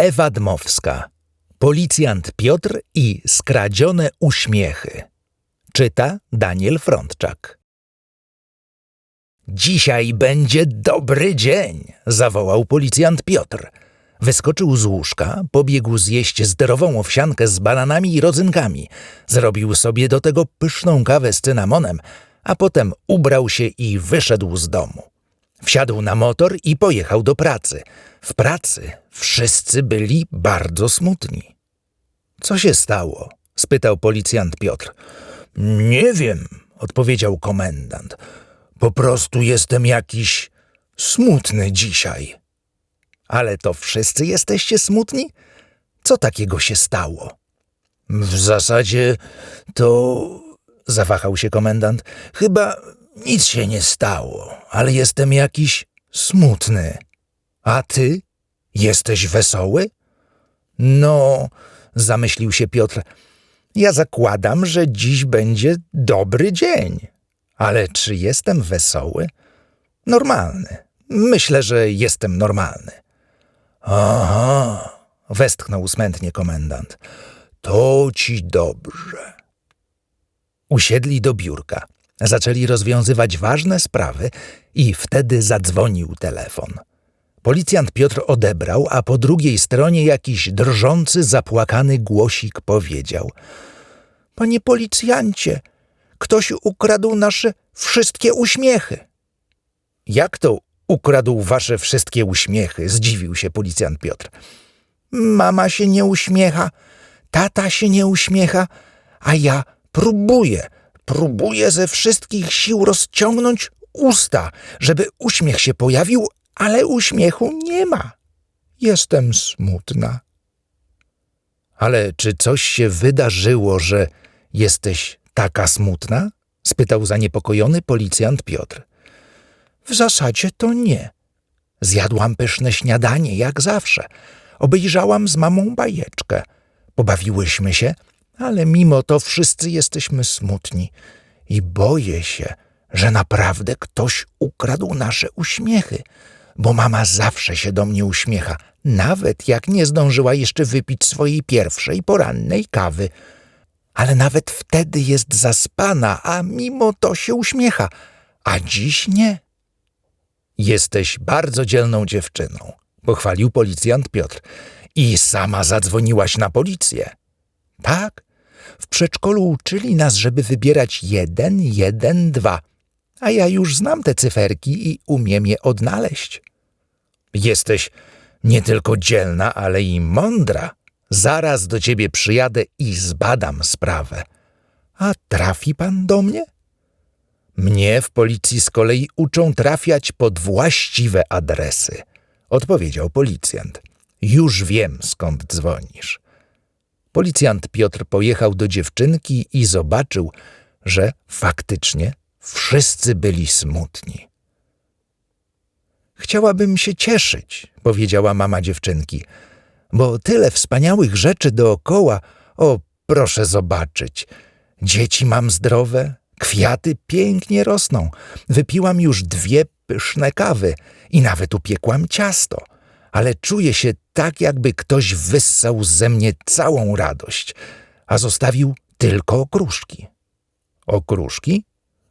Ewa Dmowska. Policjant Piotr i skradzione uśmiechy. Czyta Daniel Frądczak. Dzisiaj będzie dobry dzień, zawołał policjant Piotr. Wyskoczył z łóżka, pobiegł zjeść zdrową owsiankę z bananami i rodzynkami. Zrobił sobie do tego pyszną kawę z cynamonem, a potem ubrał się i wyszedł z domu. Wsiadł na motor i pojechał do pracy. W pracy wszyscy byli bardzo smutni. Co się stało? spytał policjant Piotr. Nie wiem, odpowiedział komendant. Po prostu jestem jakiś smutny dzisiaj. Ale to wszyscy jesteście smutni? Co takiego się stało? W zasadzie to. zawahał się komendant. Chyba nic się nie stało, ale jestem jakiś smutny. A ty? Jesteś wesoły? No, zamyślił się Piotr. Ja zakładam, że dziś będzie dobry dzień. Ale czy jestem wesoły? Normalny. Myślę, że jestem normalny. Aha, westchnął smętnie komendant. To ci dobrze. Usiedli do biurka. Zaczęli rozwiązywać ważne sprawy i wtedy zadzwonił telefon. Policjant Piotr odebrał, a po drugiej stronie jakiś drżący, zapłakany głosik powiedział: Panie policjancie, ktoś ukradł nasze wszystkie uśmiechy. Jak to ukradł wasze wszystkie uśmiechy? zdziwił się policjant Piotr. Mama się nie uśmiecha, tata się nie uśmiecha, a ja próbuję, próbuję ze wszystkich sił rozciągnąć usta, żeby uśmiech się pojawił, ale uśmiechu nie ma. Jestem smutna. Ale czy coś się wydarzyło, że jesteś taka smutna? spytał zaniepokojony policjant Piotr. W zasadzie to nie. Zjadłam pyszne śniadanie, jak zawsze. Obejrzałam z mamą bajeczkę. Pobawiłyśmy się, ale mimo to wszyscy jesteśmy smutni i boję się, że naprawdę ktoś ukradł nasze uśmiechy, bo mama zawsze się do mnie uśmiecha, nawet jak nie zdążyła jeszcze wypić swojej pierwszej porannej kawy. Ale nawet wtedy jest zaspana, a mimo to się uśmiecha, a dziś nie. Jesteś bardzo dzielną dziewczyną, pochwalił policjant Piotr. I sama zadzwoniłaś na policję. Tak, w przedszkolu uczyli nas, żeby wybierać jeden, jeden, dwa, a ja już znam te cyferki i umiem je odnaleźć. Jesteś nie tylko dzielna, ale i mądra. Zaraz do ciebie przyjadę i zbadam sprawę. A trafi pan do mnie? Mnie w policji z kolei uczą trafiać pod właściwe adresy, odpowiedział policjant. Już wiem, skąd dzwonisz. Policjant Piotr pojechał do dziewczynki i zobaczył, że faktycznie wszyscy byli smutni. Chciałabym się cieszyć, powiedziała mama dziewczynki, bo tyle wspaniałych rzeczy dookoła. O, proszę zobaczyć. Dzieci mam zdrowe, kwiaty pięknie rosną. Wypiłam już dwie pyszne kawy i nawet upiekłam ciasto ale czuję się tak, jakby ktoś wyssał ze mnie całą radość, a zostawił tylko okruszki. Okruszki?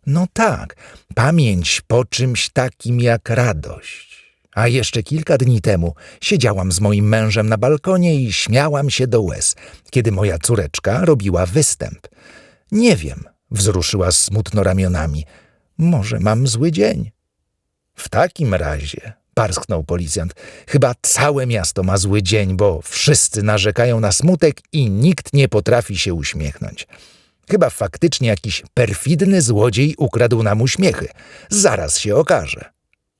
No tak, pamięć po czymś takim jak radość. A jeszcze kilka dni temu siedziałam z moim mężem na balkonie i śmiałam się do łez, kiedy moja córeczka robiła występ. Nie wiem, wzruszyła smutno ramionami. Może mam zły dzień. W takim razie parsknął policjant. Chyba całe miasto ma zły dzień, bo wszyscy narzekają na smutek i nikt nie potrafi się uśmiechnąć. Chyba faktycznie jakiś perfidny złodziej ukradł nam uśmiechy. Zaraz się okaże.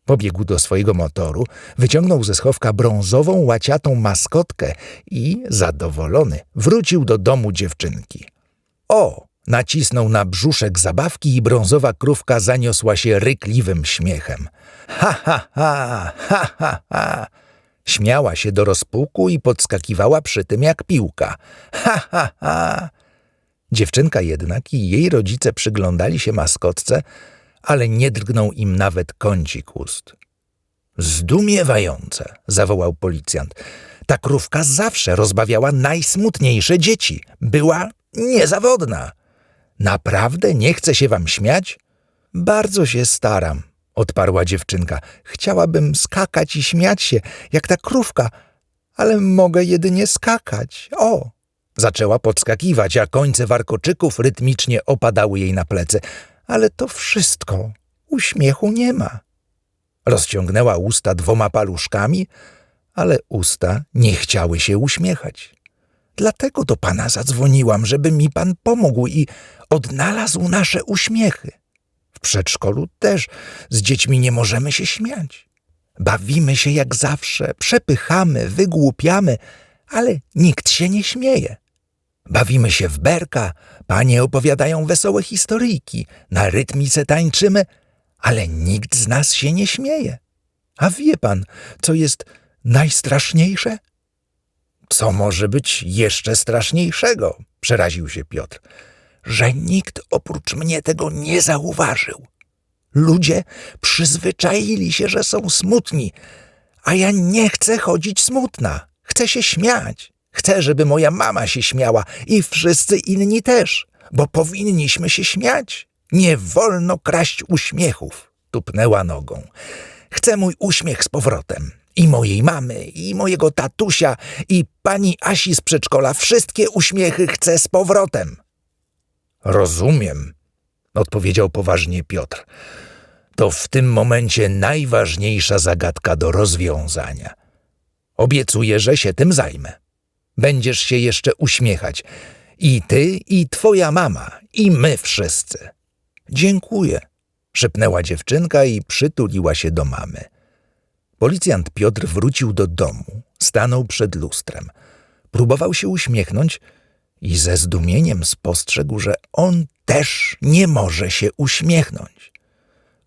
Pobiegł do swojego motoru, wyciągnął ze schowka brązową, łaciatą maskotkę i, zadowolony, wrócił do domu dziewczynki. O! Nacisnął na brzuszek zabawki i brązowa krówka zaniosła się rykliwym śmiechem. Ha, ha, ha, ha, ha, ha. Śmiała się do rozpuku i podskakiwała przy tym jak piłka. Ha, ha, ha. Dziewczynka jednak i jej rodzice przyglądali się maskotce, ale nie drgnął im nawet kącik ust. Zdumiewające, zawołał policjant. Ta krówka zawsze rozbawiała najsmutniejsze dzieci. Była niezawodna. Naprawdę nie chce się wam śmiać? Bardzo się staram, odparła dziewczynka. Chciałabym skakać i śmiać się, jak ta krówka, ale mogę jedynie skakać. O! Zaczęła podskakiwać, a końce warkoczyków rytmicznie opadały jej na plecy. Ale to wszystko. Uśmiechu nie ma. Rozciągnęła usta dwoma paluszkami, ale usta nie chciały się uśmiechać. Dlatego do pana zadzwoniłam, żeby mi pan pomógł i odnalazł nasze uśmiechy. W przedszkolu też z dziećmi nie możemy się śmiać. Bawimy się jak zawsze, przepychamy, wygłupiamy, ale nikt się nie śmieje. Bawimy się w berka, panie opowiadają wesołe historyjki, na rytmice tańczymy, ale nikt z nas się nie śmieje. A wie pan, co jest najstraszniejsze? Co może być jeszcze straszniejszego? przeraził się Piotr. Że nikt oprócz mnie tego nie zauważył. Ludzie przyzwyczaili się, że są smutni, a ja nie chcę chodzić smutna. Chcę się śmiać. Chcę, żeby moja mama się śmiała i wszyscy inni też, bo powinniśmy się śmiać. Nie wolno kraść uśmiechów, tupnęła nogą. Chcę mój uśmiech z powrotem. I mojej mamy, i mojego tatusia, i pani Asi z przedszkola. Wszystkie uśmiechy chcę z powrotem. Rozumiem, odpowiedział poważnie Piotr. To w tym momencie najważniejsza zagadka do rozwiązania. Obiecuję, że się tym zajmę. Będziesz się jeszcze uśmiechać. I ty, i twoja mama, i my wszyscy. Dziękuję, szepnęła dziewczynka i przytuliła się do mamy. Policjant Piotr wrócił do domu, stanął przed lustrem. Próbował się uśmiechnąć i ze zdumieniem spostrzegł, że on też nie może się uśmiechnąć.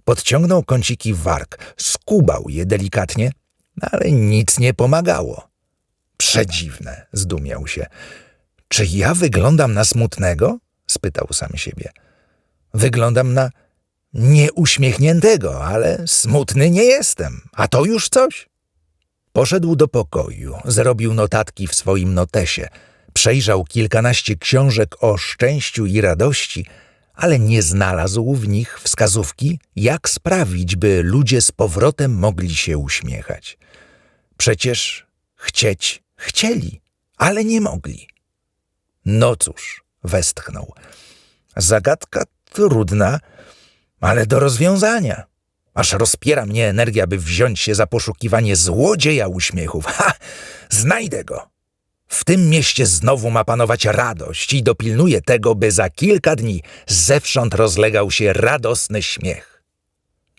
Podciągnął kąciki warg, skubał je delikatnie, ale nic nie pomagało. Przedziwne, zdumiał się. Czy ja wyglądam na smutnego? spytał sam siebie. Wyglądam na nieuśmiechniętego, ale smutny nie jestem, a to już coś. Poszedł do pokoju, zrobił notatki w swoim notesie, przejrzał kilkanaście książek o szczęściu i radości, ale nie znalazł w nich wskazówki, jak sprawić, by ludzie z powrotem mogli się uśmiechać. Przecież chcieć chcieli, ale nie mogli. No cóż, westchnął. Zagadka trudna, ale do rozwiązania. Aż rozpiera mnie energia, by wziąć się za poszukiwanie złodzieja uśmiechów. Ha! Znajdę go! W tym mieście znowu ma panować radość i dopilnuję tego, by za kilka dni zewsząd rozlegał się radosny śmiech.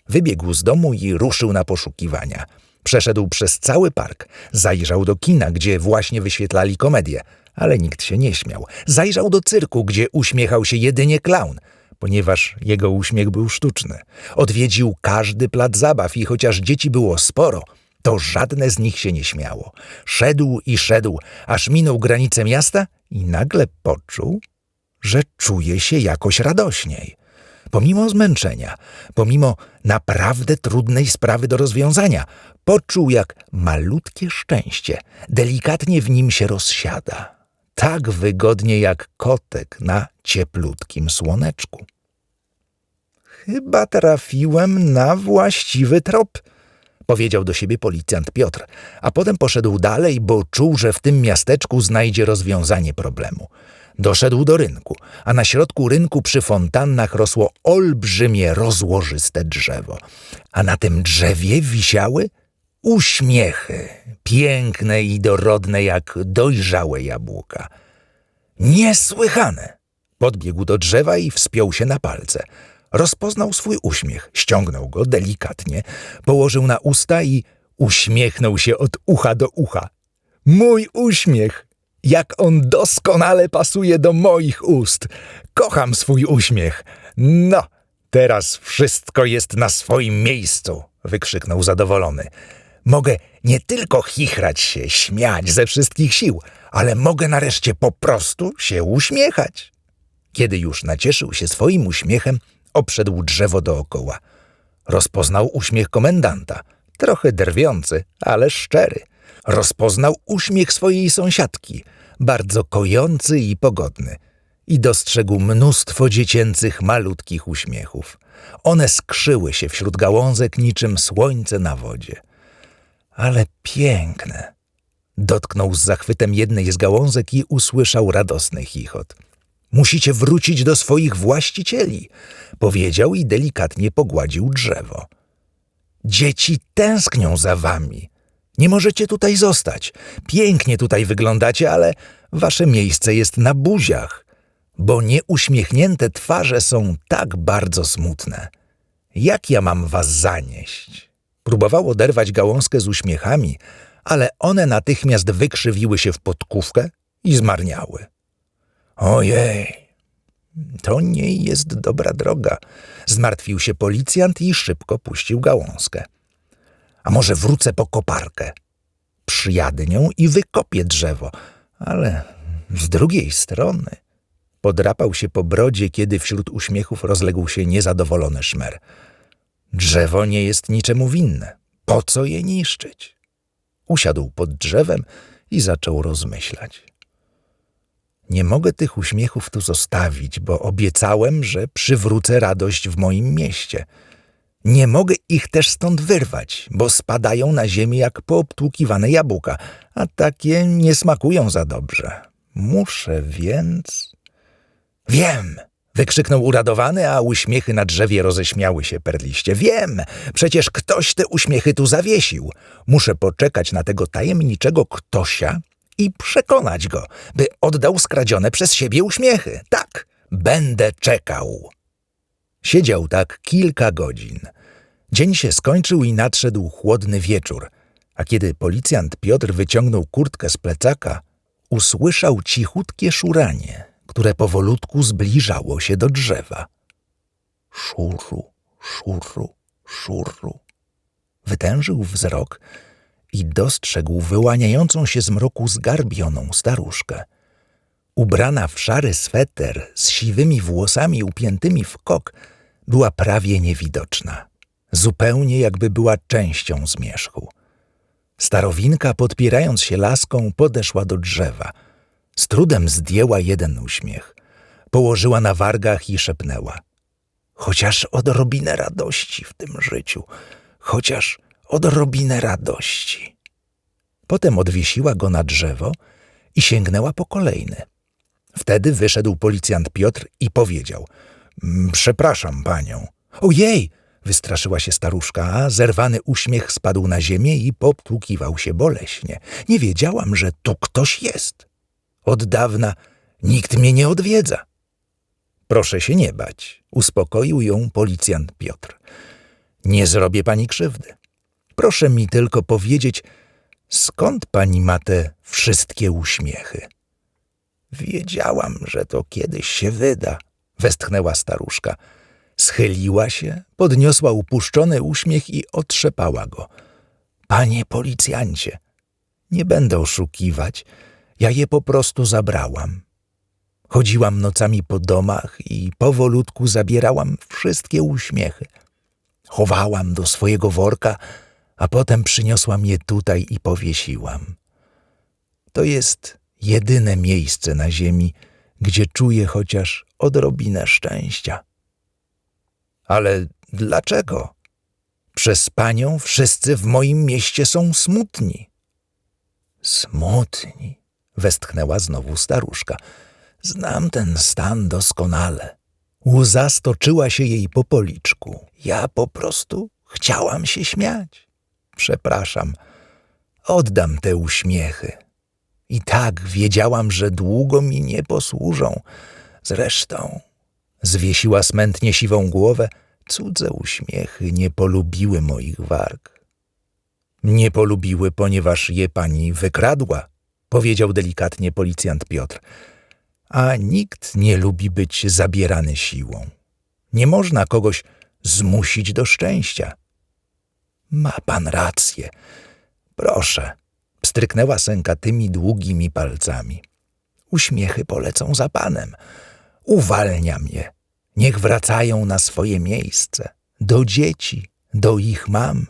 Wybiegł z domu i ruszył na poszukiwania. Przeszedł przez cały park, zajrzał do kina, gdzie właśnie wyświetlali komedię, ale nikt się nie śmiał. Zajrzał do cyrku, gdzie uśmiechał się jedynie klaun – ponieważ jego uśmiech był sztuczny. Odwiedził każdy plac zabaw i chociaż dzieci było sporo, to żadne z nich się nie śmiało. Szedł i szedł, aż minął granicę miasta i nagle poczuł, że czuje się jakoś radośniej. Pomimo zmęczenia, pomimo naprawdę trudnej sprawy do rozwiązania, poczuł jak malutkie szczęście delikatnie w nim się rozsiada. Tak wygodnie jak kotek na cieplutkim słoneczku. Chyba trafiłem na właściwy trop, powiedział do siebie policjant Piotr, a potem poszedł dalej, bo czuł, że w tym miasteczku znajdzie rozwiązanie problemu. Doszedł do rynku, a na środku rynku przy fontannach rosło olbrzymie, rozłożyste drzewo, a na tym drzewie wisiały uśmiechy, piękne i dorodne jak dojrzałe jabłka. Niesłychane! Podbiegł do drzewa i wspiął się na palce – Rozpoznał swój uśmiech, ściągnął go delikatnie, położył na usta i uśmiechnął się od ucha do ucha. Mój uśmiech! Jak on doskonale pasuje do moich ust! Kocham swój uśmiech! No, teraz wszystko jest na swoim miejscu! wykrzyknął zadowolony. Mogę nie tylko chichrać się, śmiać ze wszystkich sił, ale mogę nareszcie po prostu się uśmiechać. Kiedy już nacieszył się swoim uśmiechem, obszedł drzewo dookoła. Rozpoznał uśmiech komendanta, trochę drwiący, ale szczery. Rozpoznał uśmiech swojej sąsiadki, bardzo kojący i pogodny, i dostrzegł mnóstwo dziecięcych, malutkich uśmiechów. One skrzyły się wśród gałązek niczym słońce na wodzie. Ale piękne! Dotknął z zachwytem jednej z gałązek i usłyszał radosny chichot. Musicie wrócić do swoich właścicieli, powiedział i delikatnie pogładził drzewo. Dzieci tęsknią za wami. Nie możecie tutaj zostać. Pięknie tutaj wyglądacie, ale wasze miejsce jest na buziach, bo nieuśmiechnięte twarze są tak bardzo smutne. Jak ja mam was zanieść? Próbował oderwać gałązkę z uśmiechami, ale one natychmiast wykrzywiły się w podkówkę i zmarniały. Ojej, to nie jest dobra droga. Zmartwił się policjant i szybko puścił gałązkę. A może wrócę po koparkę? Przyjadę nią i wykopię drzewo, ale z drugiej strony. Podrapał się po brodzie, kiedy wśród uśmiechów rozległ się niezadowolony szmer. Drzewo nie jest niczemu winne. Po co je niszczyć? Usiadł pod drzewem i zaczął rozmyślać. Nie mogę tych uśmiechów tu zostawić, bo obiecałem, że przywrócę radość w moim mieście. Nie mogę ich też stąd wyrwać, bo spadają na ziemię jak poobtłukiwane jabłka, a takie nie smakują za dobrze. Muszę więc... Wiem! Wykrzyknął uradowany, a uśmiechy na drzewie roześmiały się perliście. Wiem! Przecież ktoś te uśmiechy tu zawiesił. Muszę poczekać na tego tajemniczego ktosia i przekonać go, by oddał skradzione przez siebie uśmiechy. Tak, będę czekał. Siedział tak kilka godzin. Dzień się skończył i nadszedł chłodny wieczór, a kiedy policjant Piotr wyciągnął kurtkę z plecaka, usłyszał cichutkie szuranie, które powolutku zbliżało się do drzewa. Szuru, szuru, szuru. Wytężył wzrok i dostrzegł wyłaniającą się z mroku zgarbioną staruszkę. Ubrana w szary sweter z siwymi włosami upiętymi w kok, była prawie niewidoczna, zupełnie jakby była częścią zmierzchu. Starowinka, podpierając się laską, podeszła do drzewa. Z trudem zdjęła jeden uśmiech. Położyła na wargach i szepnęła. Chociaż odrobinę radości w tym życiu, chociaż odrobinę radości. Potem odwiesiła go na drzewo i sięgnęła po kolejny. Wtedy wyszedł policjant Piotr i powiedział: "Mm, Przepraszam panią. Ojej! Wystraszyła się staruszka, a zerwany uśmiech spadł na ziemię i poptłukiwał się boleśnie. Nie wiedziałam, że tu ktoś jest. Od dawna nikt mnie nie odwiedza. Proszę się nie bać, uspokoił ją policjant Piotr. Nie zrobię pani krzywdy. Proszę mi tylko powiedzieć, skąd pani ma te wszystkie uśmiechy? Wiedziałam, że to kiedyś się wyda, westchnęła staruszka. Schyliła się, podniosła upuszczony uśmiech i otrzepała go. Panie policjancie, nie będę oszukiwać, ja je po prostu zabrałam. Chodziłam nocami po domach i powolutku zabierałam wszystkie uśmiechy. Chowałam do swojego worka, a potem przyniosłam je tutaj i powiesiłam. To jest jedyne miejsce na ziemi, gdzie czuję chociaż odrobinę szczęścia. Ale dlaczego? Przez panią wszyscy w moim mieście są smutni. Smutni, westchnęła znowu staruszka. Znam ten stan doskonale. Łza stoczyła się jej po policzku. Ja po prostu chciałam się śmiać. Przepraszam, oddam te uśmiechy. I tak wiedziałam, że długo mi nie posłużą. Zresztą zwiesiła smętnie siwą głowę, cudze uśmiechy nie polubiły moich warg. Nie polubiły, ponieważ je pani wykradła, powiedział delikatnie policjant Piotr. A nikt nie lubi być zabierany siłą. Nie można kogoś zmusić do szczęścia. Ma pan rację. Proszę, pstryknęła sękatymi, długimi palcami. Uśmiechy polecą za panem. Uwalniam je. Niech wracają na swoje miejsce. Do dzieci, do ich mam,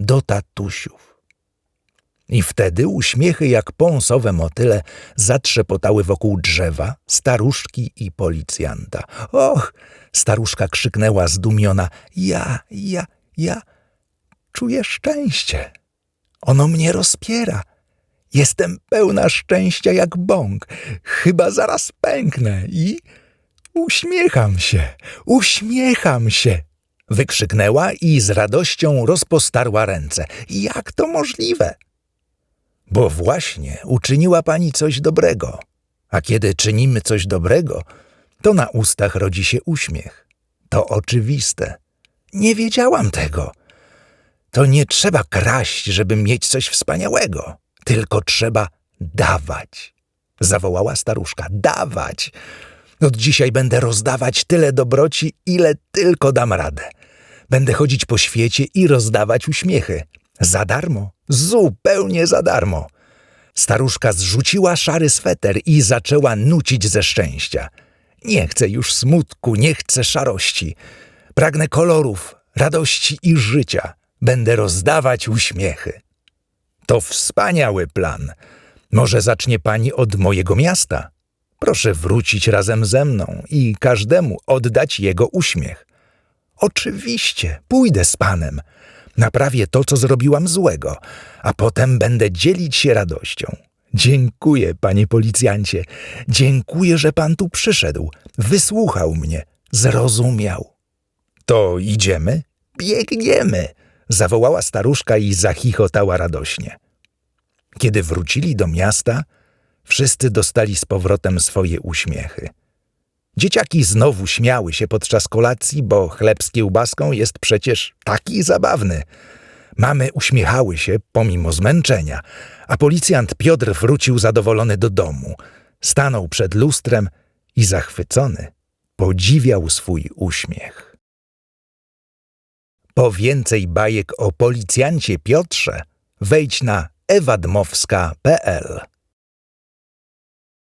do tatusiów. I wtedy uśmiechy jak pąsowe motyle zatrzepotały wokół drzewa, staruszki i policjanta. Och! Staruszka krzyknęła zdumiona. Ja, ja, ja czuję szczęście. Ono mnie rozpiera. Jestem pełna szczęścia jak bąk. Chyba zaraz pęknę i uśmiecham się, uśmiecham się. Wykrzyknęła i z radością rozpostarła ręce. Jak to możliwe? Bo właśnie uczyniła pani coś dobrego. A kiedy czynimy coś dobrego, to na ustach rodzi się uśmiech. To oczywiste. Nie wiedziałam tego. To nie trzeba kraść, żeby mieć coś wspaniałego, tylko trzeba dawać. Zawołała staruszka. Dawać! Od dzisiaj będę rozdawać tyle dobroci, ile tylko dam radę. Będę chodzić po świecie i rozdawać uśmiechy. Za darmo, zupełnie za darmo. Staruszka zrzuciła szary sweter i zaczęła nucić ze szczęścia. Nie chcę już smutku, nie chcę szarości. Pragnę kolorów, radości i życia. Będę rozdawać uśmiechy. To wspaniały plan. Może zacznie pani od mojego miasta? Proszę wrócić razem ze mną i każdemu oddać jego uśmiech. Oczywiście, pójdę z panem. Naprawię to, co zrobiłam złego, a potem będę dzielić się radością. Dziękuję, panie policjancie. Dziękuję, że pan tu przyszedł. Wysłuchał mnie, zrozumiał. To idziemy? Biegniemy! Zawołała staruszka i zachichotała radośnie. Kiedy wrócili do miasta, wszyscy dostali z powrotem swoje uśmiechy. Dzieciaki znowu śmiały się podczas kolacji, bo chleb z kiełbaską jest przecież taki zabawny. Mamy uśmiechały się pomimo zmęczenia, a policjant Piotr wrócił zadowolony do domu. Stanął przed lustrem i zachwycony podziwiał swój uśmiech. Po więcej bajek o policjancie Piotrze wejdź na ewadmowska.pl